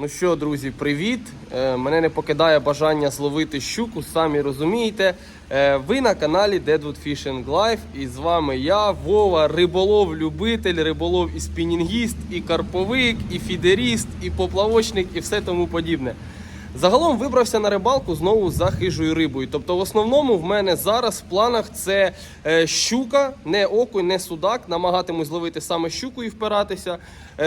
Ну що, друзі, привіт! Е, Мене не покидає бажання зловити щуку, самі розумієте. Е, Ви на каналі Deadwood Fishing Live і з вами я, Вова, риболов, любитель, риболов і спінінгіст, і карповик, і фідеріст, і поплавочник, і все тому подібне. Загалом вибрався на рибалку знову за хижою рибою. Тобто, в основному в мене зараз в планах це е, щука, не окунь, не судак. Намагатимусь зловити саме щуку і впиратися.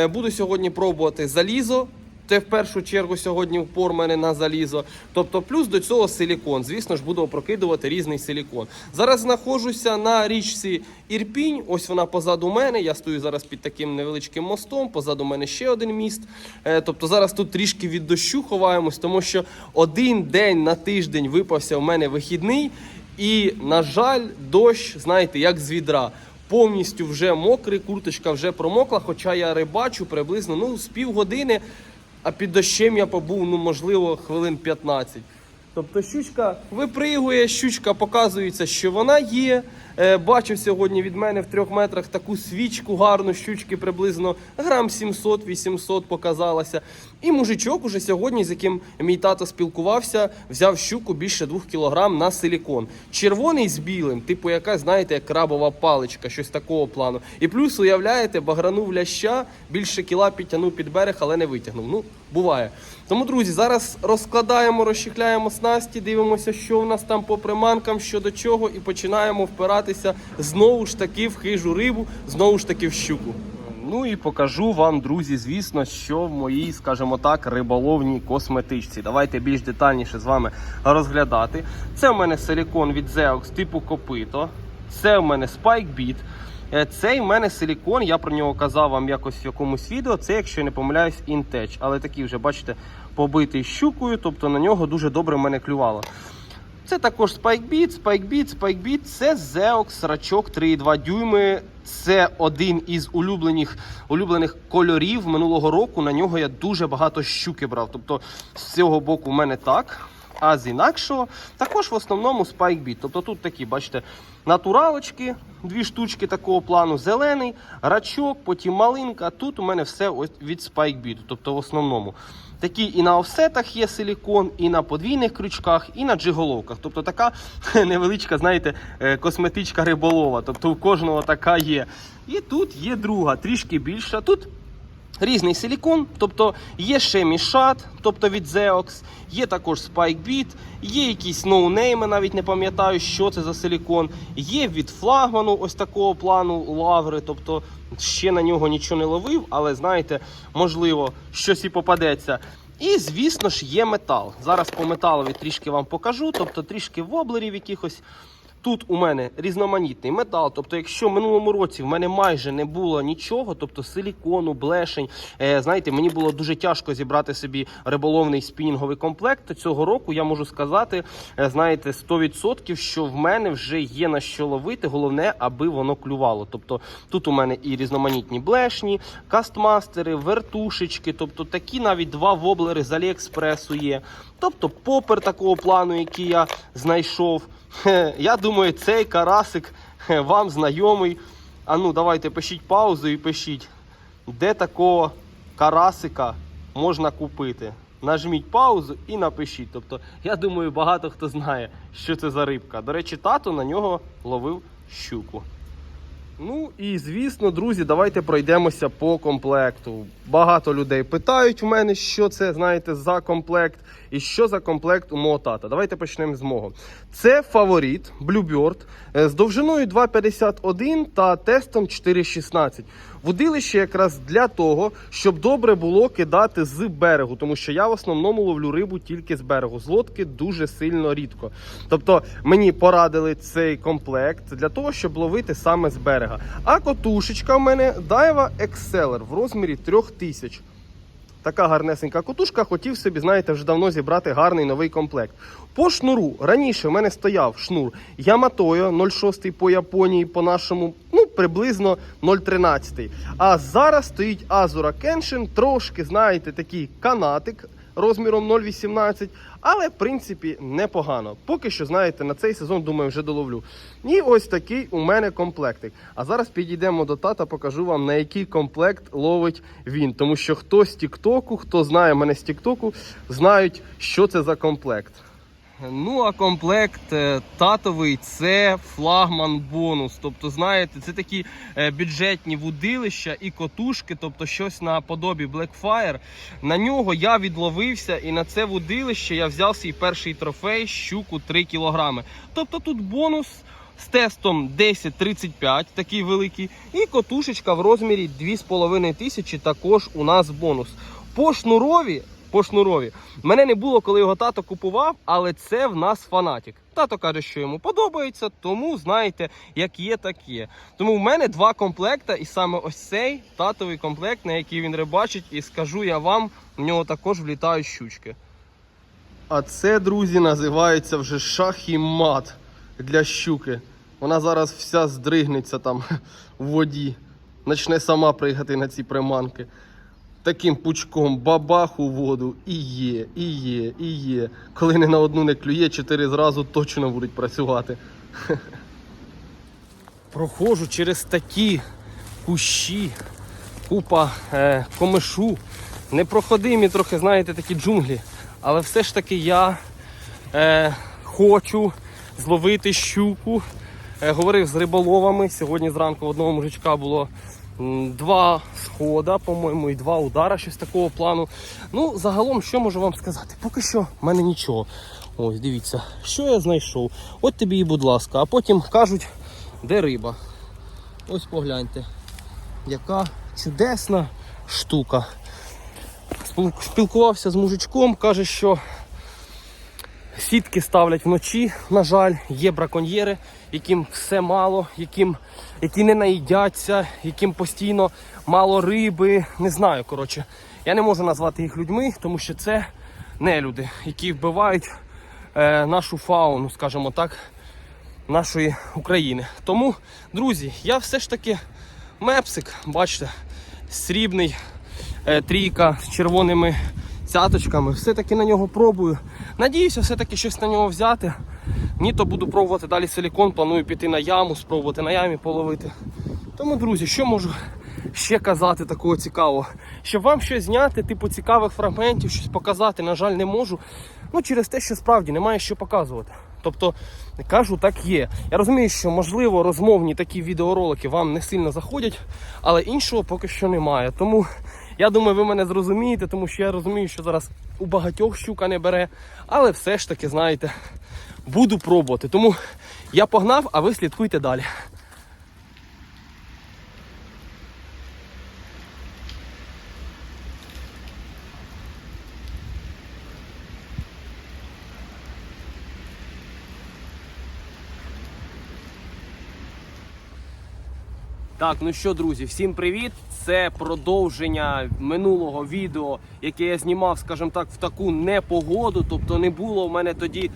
Буду сьогодні пробувати залізо. Це в першу чергу сьогодні впор мене на залізо. Тобто, плюс до цього силікон. Звісно ж, буду опрокидувати різний силікон. Зараз знаходжуся на річці Ірпінь. Ось вона позаду мене. Я стою зараз під таким невеличким мостом. Позаду мене ще один міст. Е, Тобто зараз тут трішки від дощу ховаємось, тому що один день на тиждень випався в мене вихідний. І, на жаль, дощ, знаєте, як з відра. Повністю вже мокрий, курточка вже промокла, хоча я рибачу приблизно ну, з півгодини, а під дощем я побув, ну, можливо, хвилин 15. Тобто щучка випригує, щучка показується, що вона є. Е, бачив сьогодні від мене в трьох метрах таку свічку гарну, щучки приблизно грам 700-800 показалася. І мужичок уже сьогодні, з яким мій тато спілкувався, взяв щуку більше 2 кг на силікон. Червоний з білим, типу якась, знаєте, як крабова паличка, щось такого плану. І плюс, уявляєте, багранув ляща, більше кіла підтягнув під берег, але не витягнув. Ну, буває. Тому, друзі, зараз розкладаємо, розчехляємо снасті, дивимося, що в нас там по приманкам, що до чого, і починаємо впиратися знову ж таки в хижу рибу, знову ж таки в щуку. Ну і покажу вам, друзі, звісно, що в моїй, скажімо так, риболовній косметичці. Давайте більш детальніше з вами розглядати. Це в мене силікон від Zeox типу копито. Це в мене SpikeBeat. Е, Цей в мене силікон, я про нього казав вам якось в якомусь відео. Це, якщо я не помиляюсь, Intech. Але такий вже, бачите, побитий щукою, тобто на нього дуже добре в мене клювало. Це також SpikeBeat, SpikeBeat, SpikeBeat. Це Zeox рачок 3,2 дюйми. Це один із улюблених, улюблених кольорів минулого року. На нього я дуже багато щуки брав. Тобто з цього боку в мене так. А з інакшого також в основному SpikeBeat. Тобто тут такі, бачите, натуралочки, дві штучки такого плану, зелений, рачок, потім малинка. Тут у мене все ось від SpikeBeat. Тобто в основному. Такі і на офсетах є силікон, і на подвійних крючках, і на джиголовках. Тобто така невеличка, знаєте, е, косметичка риболова. Тобто у кожного така є. І тут є друга, трішки більша. Тут різний силікон, тобто є ще мішат, тобто від Zeox, є також SpikeBeat, є якісь ноунейми, навіть не пам'ятаю, що це за силікон. Є від флагману ось такого плану лаври, тобто ще на нього нічого не ловив, але знаєте, можливо, щось і попадеться. І, звісно ж, є метал. Зараз по металові трішки вам покажу, тобто трішки воблерів якихось. Тут у мене різноманітний метал. Тобто, якщо в минулому році в мене майже не було нічого, тобто силікону, блешень, е, знаєте, мені було дуже тяжко зібрати собі риболовний спінінговий комплект, то цього року я можу сказати, е, знаєте, 100%, що в мене вже є на що ловити. Головне, аби воно клювало. Тобто тут у мене і різноманітні блешні, кастмастери, вертушечки, тобто такі навіть два воблери з Аліекспресу є. Тобто попер такого плану, який я знайшов. Я думаю, цей карасик вам знайомий. А ну, давайте пишіть паузу і пишіть, де такого карасика можна купити. Нажміть паузу і напишіть. Тобто, я думаю, багато хто знає, що це за рибка. До речі, тато на нього ловив щуку. Ну і звісно, друзі, давайте пройдемося по комплекту. Багато людей питають у мене, що це, знаєте, за комплект і що за комплект у мого тата. Давайте почнемо з мого. Це фаворит Bluebird е, з довжиною 2,51 та тестом 4,16. Водилище якраз для того, щоб добре було кидати з берегу, тому що я в основному ловлю рибу тільки з берегу. З лодки дуже сильно рідко. Тобто мені порадили цей комплект для того, щоб ловити саме з берега. А котушечка в мене Daiwa Exceller в розмірі 3000. Така гарнесенька котушка, хотів собі, знаєте, вже давно зібрати гарний новий комплект. По шнуру раніше в мене стояв шнур Яматою 0,6 по Японії, по нашому, ну, приблизно 0,13. А зараз стоїть Azura Kenshin, трошки, знаєте, такий канатик. розміром 0,18, але в принципі непогано. Поки що, знаєте, на цей сезон, думаю, вже доловлю. І ось такий у мене комплектик. А зараз підійдемо до тата, покажу вам, на який комплект ловить він. Тому що хто з Тіктоку, хто знає мене з Тіктоку, знають, що це за комплект. Ну, а комплект е, татовий це флагман бонус. Тобто, знаєте, це такі е, бюджетні вудилища і котушки, тобто щось наподобі Blackfire. На нього я відловився, і на це вудилище я взяв свій перший трофей щуку 3 кг. Тобто тут бонус. З тестом 10-35, такий великий, і котушечка в розмірі 2,5 тисячі також у нас бонус. По шнурові по шнурові. Мене не було, коли його тато купував, але це в нас фанатік. Тато каже, що йому подобається, тому знаєте, як є, так є. Тому в мене два комплекта, і саме ось цей татовий комплект, на який він рибачить, і скажу я вам, в нього також влітають щучки. А це, друзі, називається вже шах і мат для щуки. Вона зараз вся здригнеться там в воді. Почне сама пригати на ці приманки таким пучком бабах у воду і є, і є, і є. Коли не на одну не клює, чотири зразу точно будуть працювати. Проходжу через такі кущі, купа е, комишу. Непроходимі трохи, знаєте, такі джунглі. Але все ж таки я е, хочу зловити щуку. Е, говорив з риболовами. Сьогодні зранку одного мужичка було два схода, по-моєму, і два удара, щось такого плану. Ну, загалом, що можу вам сказати? Поки що в мене нічого. Ось, дивіться, що я знайшов. От тобі і будь ласка. А потім кажуть, де риба. Ось погляньте, яка чудесна штука. Спілкувався з мужичком, каже, що Сітки ставлять вночі, на жаль, є браконьєри, яким все мало, яким, які не наїдяться, яким постійно мало риби. Не знаю, коротше. Я не можу назвати їх людьми, тому що це не люди, які вбивають е, нашу фауну, скажімо так, нашої України. Тому, друзі, я все ж таки мепсик, бачите, срібний, е, трійка з червоними цяточками. Все-таки на нього пробую. Надіюся, все-таки щось на нього взяти. Ні, то буду пробувати далі силікон, планую піти на яму, спробувати на ямі половити. Тому, друзі, що можу ще казати такого цікавого? Щоб вам щось зняти, типу цікавих фрагментів, щось показати, на жаль, не можу. Ну, через те, що справді немає що показувати. Тобто, кажу, так є. Я розумію, що можливо розмовні такі відеоролики вам не сильно заходять, але іншого поки що немає. Тому я думаю, ви мене зрозумієте, тому що я розумію, що зараз у багатьох щука не бере, але все ж таки, знаєте, буду пробувати. Тому я погнав, а ви слідкуйте далі. Так, ну що, друзі, всім привіт! Це продовження минулого відео, яке я знімав, скажімо так, в таку непогоду. Тобто не було в мене тоді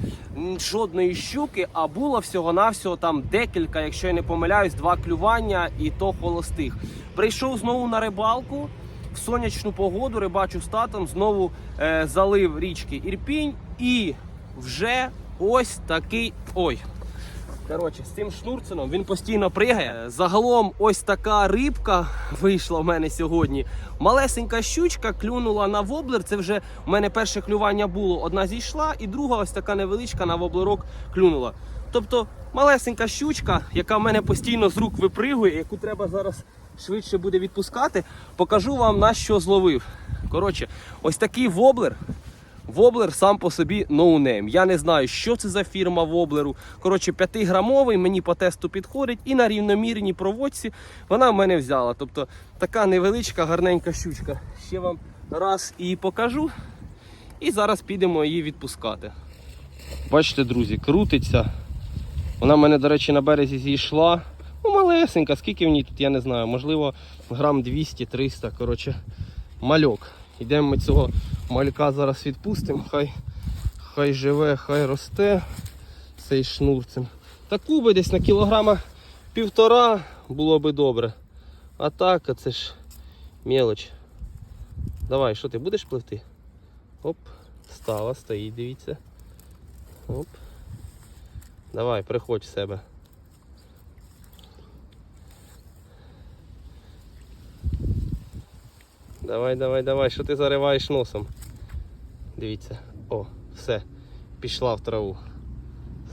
жодної щуки, а було всього-навсього там декілька, якщо я не помиляюсь, два клювання і то холостих. Прийшов знову на рибалку в сонячну погоду, рибачу з татом, знову е, залив річки Ірпінь і вже ось такий. Ой, Коротше, з цим шнурценом він постійно пригає. Загалом ось така рибка вийшла в мене сьогодні. Малесенька щучка клюнула на воблер. Це вже у мене перше клювання було. Одна зійшла, і друга ось така невеличка на воблерок клюнула. Тобто малесенька щучка, яка в мене постійно з рук випригує, яку треба зараз швидше буде відпускати. Покажу вам на що зловив. Коротше, ось такий воблер. Воблер сам по собі ноунейм. Я не знаю, що це за фірма воблеру. Коротше, 5-грамовий, мені по тесту підходить, і на рівномірній проводці вона в мене взяла. Тобто така невеличка, гарненька щучка. Ще вам раз її покажу. І зараз підемо її відпускати. Бачите, друзі, крутиться. Вона в мене, до речі, на березі зійшла. Ну, малесенька, скільки в ній тут, я не знаю, можливо, грам 200-300. Коротше, мальок. Йдемо ми цього малька зараз відпустимо, хай, хай живе, хай росте цей шнурцем. Таку би десь на кілограма півтора було би добре. А так, а це ж мелоч. Давай, що ти будеш пливти? Оп, стала, стоїть, дивіться. Оп. Давай, приходь в себе. Давай, давай, давай, що ти зариваєш носом? Дивіться. О, все. Пішла в траву.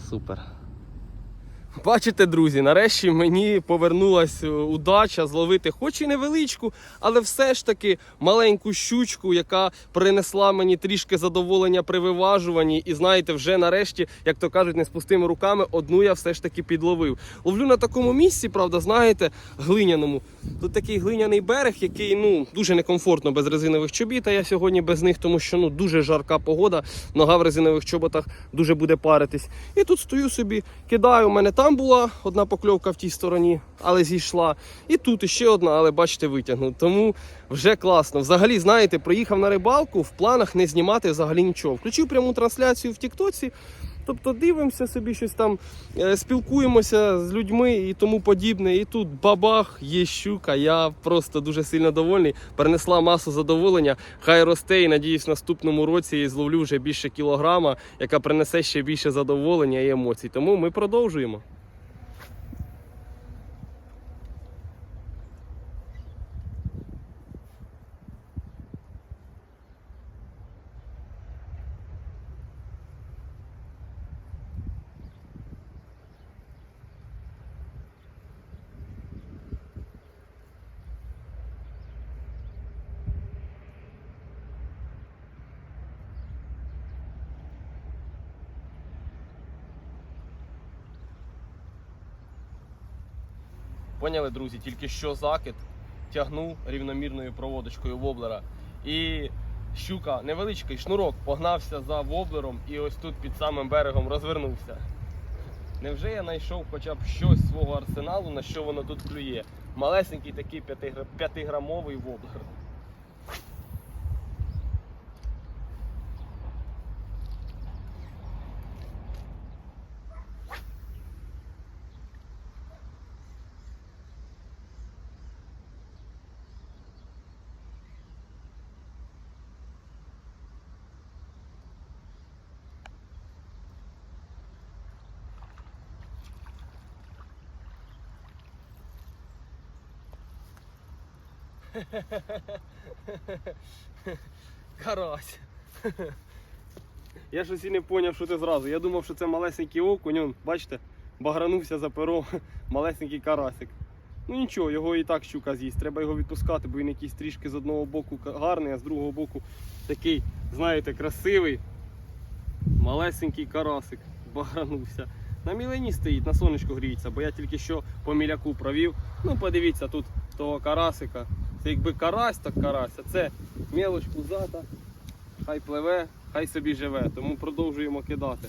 Супер. Бачите, друзі, нарешті мені повернулася удача зловити хоч і невеличку, але все ж таки маленьку щучку, яка принесла мені трішки задоволення при виважуванні. І знаєте, вже нарешті, як то кажуть, не з пустими руками, одну я все ж таки підловив. Ловлю на такому місці, правда, знаєте, глиняному. Тут такий глиняний берег, який ну дуже некомфортно без резинових чобіт. А я сьогодні без них, тому що ну дуже жарка погода. Нога в резинових чоботах дуже буде паритись. І тут стою собі, кидаю. У мене там була одна покльовка в тій стороні, але зійшла. І тут ще одна, але бачите, витягнув. Тому вже класно. Взагалі, знаєте, приїхав на рибалку в планах не знімати взагалі нічого. Включив пряму трансляцію в Тіктоці. Тобто дивимося собі щось там, е, спілкуємося з людьми і тому подібне. І тут бабах, є щука. Я просто дуже сильно довольний. Перенесла масу задоволення. Хай росте і надіюсь, в наступному році я зловлю вже більше кілограма, яка принесе ще більше задоволення і емоцій. Тому ми продовжуємо. Поняли, друзі, тільки що закид тягнув рівномірною проводочкою воблера. І щука, невеличкий шнурок, погнався за воблером і ось тут під самим берегом розвернувся. Невже я знайшов хоча б щось свого арсеналу, на що воно тут клює? Малесенький такий 5-грамовий воблер. Карась. Я щось і не зрозумів, що це зразу. Я думав, що це малесенький окунь, бачите, багранувся за перо, малесенький карасик. Ну нічого, його і так щука з'їсть. Треба його відпускати, бо він якийсь трішки з одного боку гарний, а з другого боку такий, знаєте, красивий. Малесенький карасик багранувся. На мілені стоїть, на сонечку гріється, бо я тільки що по міляку провів. Ну, подивіться, тут того карасика. Це якби карась, так карась, а це мелоч пузата. Хай пливе, хай собі живе. Тому продовжуємо кидати.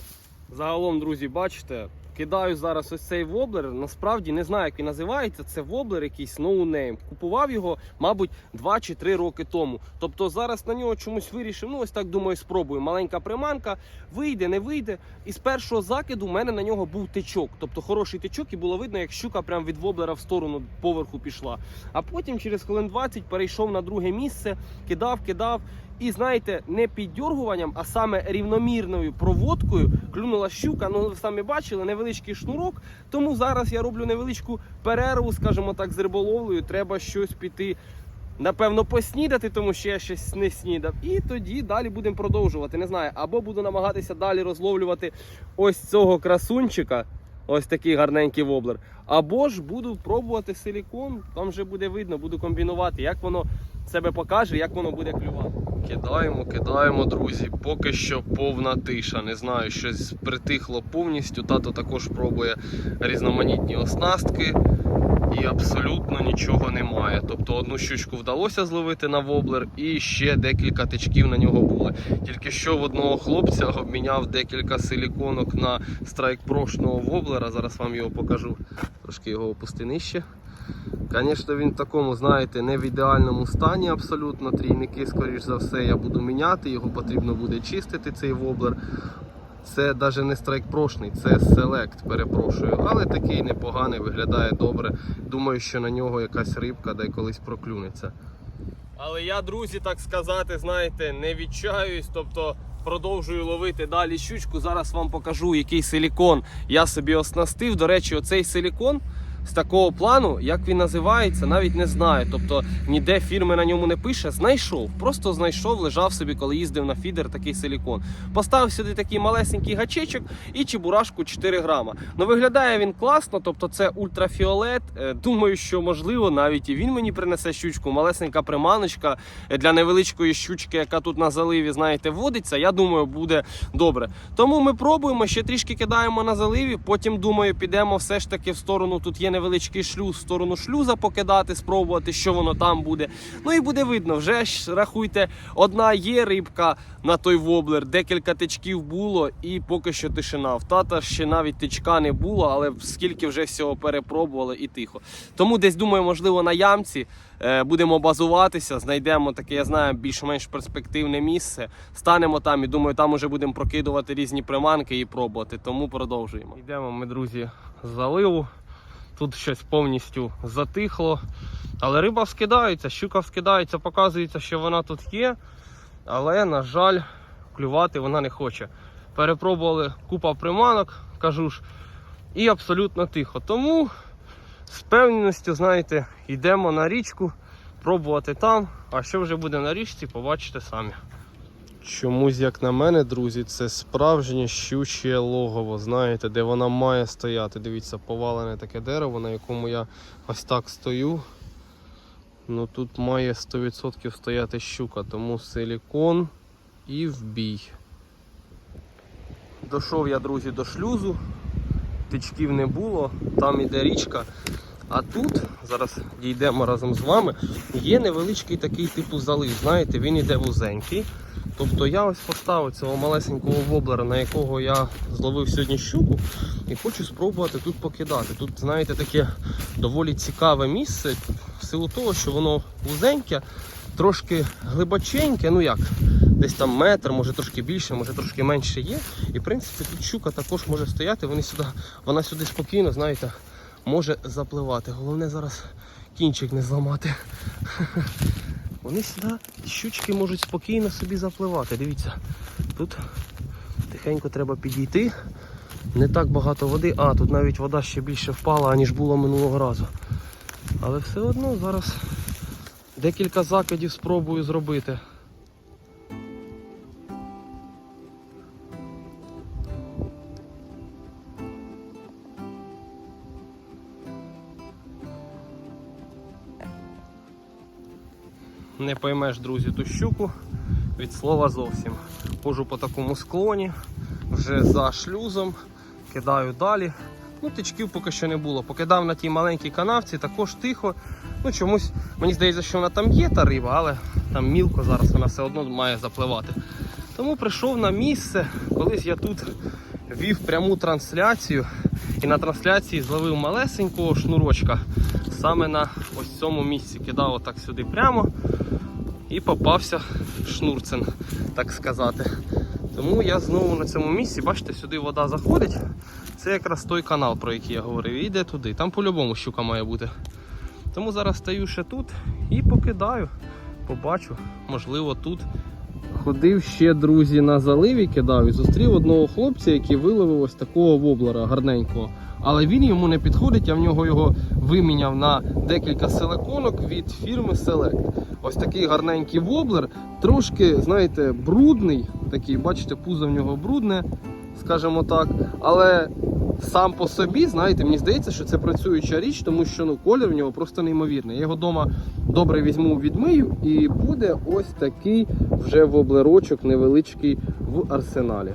Загалом, друзі, бачите, кидаю зараз ось цей воблер. Насправді не знаю, як він називається. Це воблер якийсь ноунейм. Купував його, мабуть, 2 чи 3 роки тому. Тобто зараз на нього чомусь вирішив. Ну, ось так думаю, спробую. Маленька приманка, вийде, не вийде. І з першого закиду в мене на нього був течок. Тобто хороший течок, і було видно, як щука прям від воблера в сторону поверху пішла. А потім через хвилин 20 перейшов на друге місце, кидав, кидав. І знаєте, не піддьоргуванням, а саме рівномірною проводкою клюнула щука. Ну ви самі бачили, невеличкий шнурок. Тому зараз я роблю невеличку перерву, скажімо так, з риболовлею. Треба щось піти. Напевно, поснідати, тому що я щось не снідав. І тоді далі будемо продовжувати. Не знаю, або буду намагатися далі розловлювати ось цього красунчика, ось такий гарненький воблер. Або ж буду пробувати силікон, там вже буде видно, буду комбінувати, як воно себе покаже, як воно буде клювати. Кидаємо, кидаємо, друзі. Поки що повна тиша. Не знаю, щось притихло повністю. Тато також пробує різноманітні оснастки. І абсолютно нічого немає. Тобто одну щучку вдалося зловити на воблер, і ще декілька тичків на нього були. Тільки що в одного хлопця обміняв декілька силіконок на страйк-прошного воблера. Зараз вам його покажу. Трошки його опусти нижче. Звісно, він в такому, знаєте, не в ідеальному стані абсолютно. Трійники, скоріш за все, я буду міняти, його потрібно буде чистити, цей воблер. Це навіть не страйк прошний, це селект, перепрошую. Але такий непоганий, виглядає добре. Думаю, що на нього якась рибка де проклюнеться. Але я, друзі, так сказати, знаєте, не відчаюсь, тобто продовжую ловити далі щучку. Зараз вам покажу, який силікон я собі оснастив. До речі, оцей силікон з такого плану, як він називається, навіть не знаю. Тобто ніде фірми на ньому не пише. Знайшов, просто знайшов, лежав собі, коли їздив на фідер, такий силікон. Поставив сюди такий малесенький гачечок і чебурашку 4 грама. Ну виглядає він класно, тобто це ультрафіолет. Е, Думаю, що можливо навіть і він мені принесе щучку. Малесенька приманочка е, для невеличкої щучки, яка тут на заливі, знаєте, водиться. Я думаю, буде добре. Тому ми пробуємо, ще трішки кидаємо на заливі. Потім думаю, підемо все ж таки в сторону. Тут є невеличкий шлюз, в сторону шлюза покидати, спробувати, що воно там буде. Ну і буде видно, вже ж рахуйте, одна є рибка на той воблер, декілька тичків було, і поки що тишина. В тата ще навіть тичка не було, але скільки вже всього перепробували і тихо. Тому десь думаю, можливо, на ямці е, будемо базуватися, знайдемо таке, я знаю, більш-менш перспективне місце. Станемо там і думаю, там уже будемо прокидувати різні приманки і пробувати. Тому продовжуємо. Йдемо ми, друзі, заливу. Тут щось повністю затихло. Але риба вскидається, щука вскидається, показується, що вона тут є. Але, на жаль, клювати вона не хоче. Перепробували купа приманок, кажу ж, і абсолютно тихо. Тому з певністю, знаєте, йдемо на річку, пробувати там. А що вже буде на річці, побачите самі. Чомусь, як на мене, друзі, це справжнє щуче логово, знаєте, де вона має стояти. Дивіться, повалене таке дерево, на якому я ось так стою. Ну тут має 100% стояти щука, тому силікон і в бій. Дошов я, друзі, до шлюзу, тичків не було, там іде річка. А тут, зараз дійдемо разом з вами, є невеличкий такий типу залив. Знаєте, він іде вузенький. Тобто я ось поставив цього малесенького воблера, на якого я зловив сьогодні щуку, і хочу спробувати тут покидати. Тут, знаєте, таке доволі цікаве місце, в силу того, що воно вузеньке, трошки глибоченьке, ну як, десь там метр, може трошки більше, може трошки менше є. І в принципі тут щука також може стояти, вони сюди, вона сюди спокійно, знаєте, може запливати. Головне зараз кінчик не зламати. Вони сюди, щучки можуть спокійно собі запливати. Дивіться, тут тихенько треба підійти. Не так багато води, а тут навіть вода ще більше впала, аніж було минулого разу. Але все одно зараз декілька закидів спробую зробити. Не поймеш, друзі, ту щуку від слова зовсім. Хожу по такому склоні, вже за шлюзом, кидаю далі. Ну, тичків поки що не було. Покидав на тій маленькій канавці, також тихо. Ну, чомусь, мені здається, що вона там є та риба, але там мілко зараз вона все одно має запливати. Тому прийшов на місце. Колись я тут вів пряму трансляцію і на трансляції зловив малесенького шнурочка саме на ось цьому місці. Кидав отак сюди прямо і попався шнурцем, так сказати. Тому я знову на цьому місці, бачите, сюди вода заходить. Це якраз той канал, про який я говорив. І йде туди. Там по-любому щука має бути. Тому зараз стою ще тут і покидаю. Побачу, можливо, тут. Ходив ще, друзі, на заливі кидав і зустрів одного хлопця, який виловив ось такого воблера гарненького. Але він йому не підходить, я в нього його виміняв на декілька силиконок від фірми Select. Ось такий гарненький воблер, трошки, знаєте, брудний, такий, бачите, пузо в нього брудне, скажімо так. Але сам по собі, знаєте, мені здається, що це працююча річ, тому що ну, колір в нього просто неймовірний. Я його вдома добре візьму, відмию, і буде ось такий вже воблерочок невеличкий в арсеналі.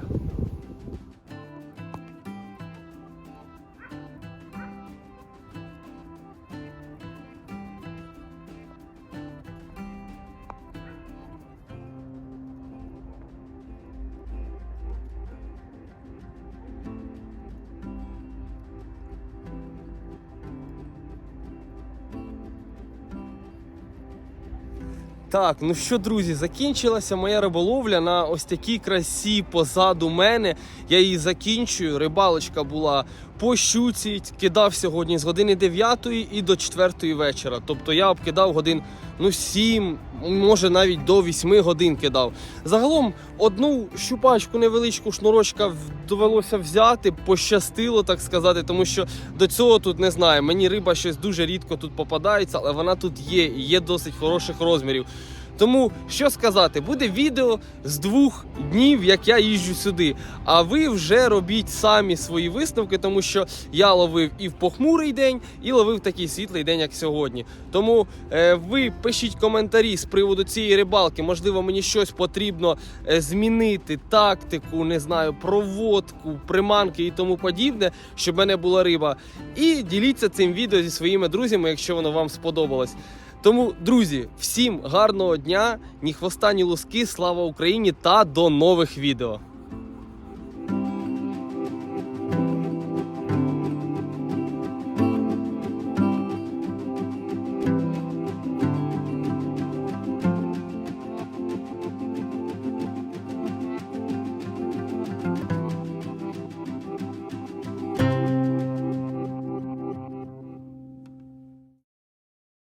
Так, ну що, друзі, закінчилася моя риболовля на ось такій красі позаду мене. Я її закінчую. Рибалочка була по щуці кидав сьогодні з години 9 і до 4 вечора. Тобто я обкидав годин ну 7, може навіть до 8 годин кидав. Загалом одну щупачку невеличку шнурочка довелося взяти, пощастило, так сказати, тому що до цього тут не знаю. Мені риба щось дуже рідко тут попадається, але вона тут є, і є досить хороших розмірів. Тому що сказати, буде відео з двох днів, як я їжджу сюди. А ви вже робіть самі свої висновки, тому що я ловив і в похмурий день, і ловив такий світлий день, як сьогодні. Тому е, ви пишіть коментарі з приводу цієї рибалки. Можливо, мені щось потрібно е, змінити, тактику, не знаю, проводку, приманки і тому подібне, щоб мене була риба. І діліться цим відео зі своїми друзями, якщо воно вам сподобалось. Тому, друзі, всім гарного дня, ні хвоста, ні луски, слава Україні та до нових відео.